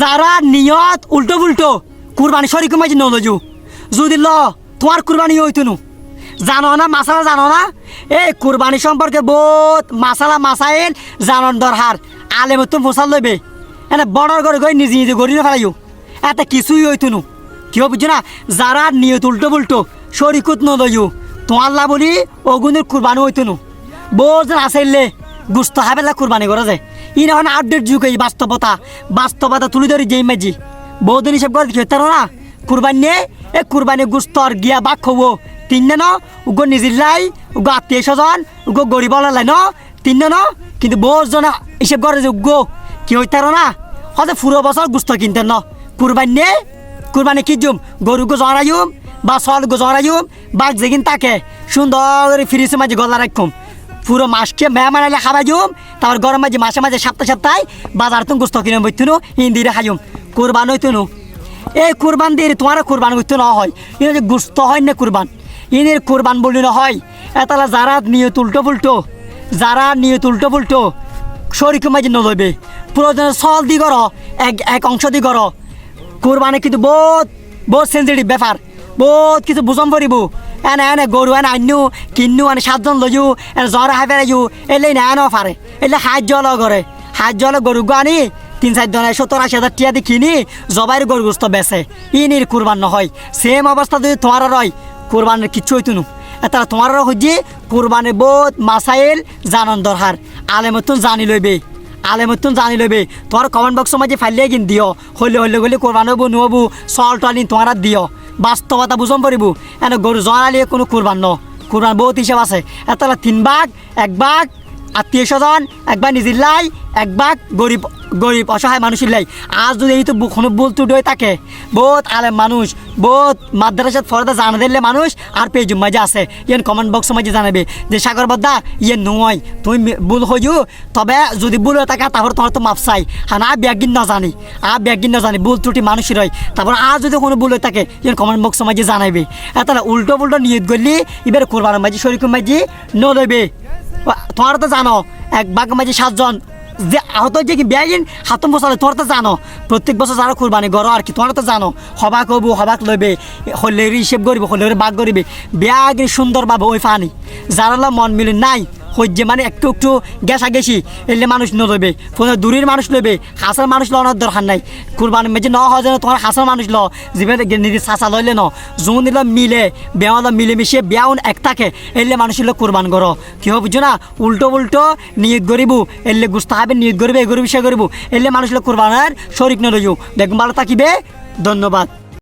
যারা নিয়ত উল্টো উল্টো কুরবানি শরিক মাঝে নলজু। যদি ল তোমার কুরবানি হইতো নু জানো না মাসালা জানো না? এই কুরবানি সম্পর্কে বহুত মাসালা মাসাইল জানন দরহার আলে মতো ফসাল লইবে। এনে বড়র করে গই নিজে নিজে গড়িয়ে ফেলাইও এত কিছুই হইতো নু কি বুঝছ না? যারা নিয়ত উল্টো উল্টো শরিকুত নলজু তোমার লা বলি অগুনের কুরবানি হইতো নু বোঝেন আসাইলে গুস্ত হাবেলা কুরবানি করা যায়। ই না আপডেট যুগ এই বাস্তবতা। বাস্তবতা তুলে ধরি যেই মাঝি বহুদিন হিসেব করে দেখি, তার না কুরবানি নিয়ে, এ কুরবানি গুস্তর গিয়া বাক খবো। তিন ন উগো নিজিল্লাই উগো আত্মীয় স্বজন, উগো গরিব লাই ন, তিন ন কিন্তু বহুত জন হিসেব করে যে উগো, কি হইতার না, হয়তো পুরো বছর গুস্ত কিনতেন ন। কুরবানি নিয়ে, কুরবানি কি জুম গরু গো জড়াইম, বা সল গো জড়াইম, বাঘ যেগিন তাকে। সুন্দর করে ফ্রিজের মাঝে গলা রাখুম। পুরো মাসকে মেহমান আলে খাবাই জুম তারপর গরম মাঝে মাসে মাঝে, সপ্তাহে সপ্তাহে বাজার তুমি গুস্ত কিনে বইতুনু হিন্দিরে খাইম কুরবান হইতুনু এই কুরবান দিয়ে তোমার কুরবান করতে না হয় ইনি যে গুস্ত হয় না কুরবান, ইনের কুরবান বলি না হয় এতালা যারা নিয়ত উল্টো পুল্টো, যারা নিয়ত উল্টো পুল্টো শরীর মাঝে নলবে প্রয়োজনে সল দি করো এক এক অংশ দি করো কোরবানি কিন্তু বহুত বহুত সেন্সিটিভ ব্যাপার। বহুত কিছু বুঝম পড়িব এনে এনে গরু এনে আন্যু কিন্নু, এনে সাতজন লইও এনে জ্বর হাই পেলাইও এলে না, এনে পারে এলে সাহায্য হলো করে সাহায্য হলো গরু আনি, তিন চার জন সত্তর আশি হাজার টিয়া দিয়ে কিনি জবাইয়ের গরু গোস্ত বেচে ইনির কুরবান নহয়। সেম অবস্থা যদি তোমার রয় কোরবানের কিচ্ছু হইতো নু। এটা তোমার হচ্ছে কোরবানের বহুত মাসাইল জানন দরকার আলেমতন জানি লইবে। আলেমতন জানি লইবে। তোমার কমেন্ট বক্সের মাঝে ফাইলিয়ে কিন দিও হইলে হইলে গলে কোরবান হব, নুহবো চল টলি তোমার দিও বাস্তবতা বুঝম পারিব এনে গরু জড়ালিয়ে কোনো কুরবান ন। কুরবান বহুত হিসাব আছে। এটা তিন ভাগ এক বাঘ, আত্মীয় স্বজন একবার নিজের লাই এক ভাগ গরিব গরিব, অসহায় মানুষের লাই। আজ যদি এই তো কোনো ভুল ত্রুটি হয়ে থাকে বহুত আলেম মানুষ, বহুত মাদ্রাসাত ফরদা জানা দিলে মানুষ আর পেজ মাঝে আছে। ইয়েন কমেন্ট বক্স মাঝে জানাবে যে, সাগর বদ্দা ইয়ে নয়। তুমি ভুল হইও তবে যদি ভুল হয়ে থাকে তারপর তোমার তো মাপ চাই। হ্যাঁ না ব্যাগিন না জানি। আর ব্যাগিন না জানি, ভুল ত্রুটি মানুষের হয়। তারপর আর যদি কোনো ভুল হয়ে থাকে, ইয়েন কমেন্ট বক্স মাঝে জানাবে তাহলে উল্টো পুল্টো নিয়ত করলি, এবার কোরবানের মাঝে শরীর মাঝে নদেবে তোমার তো জানো, এক বাঘ মাঝে সাতজন আহত যে কি বেগিন হাতম বসালে তোর তো জানো। প্রত্যেক বছর যারা কুরবানি গর আর কি তোমার তো জানো। সবাক হব সবাক লইবে হলের হিসেব করবে হলের বাঘ বেয়া বেগিন সুন্দরভাবে ওই ফানি। যারা মন মিলে নাই হজ্জে মানে একটু একটু গেছা গেছি, এলে মানুষ নলবে দূরের মানুষ লইবে হাসার মানুষ লওয়ার দরকার নাই। কুরবানি মেজে ন হয় যেন তোমার হাসার মানুষ ল জীবনে নিজে চাচা লইলে ন যোন দিল মিলে বেয়া মিলে মিশে বেয়াউন এক থাকে, এলে মানুষ লো কুরবান করো। কি হবে বুঝছ না? উল্টো উল্টো নিয়ত করিব, এলে গুস্তা হবে নিয়ত করিবে এগুলো বিষয় করিব এলে মানুষ লোক কুরবানের শরিক নলইও দেখুন ভালো থাকিবে, ধন্যবাদ।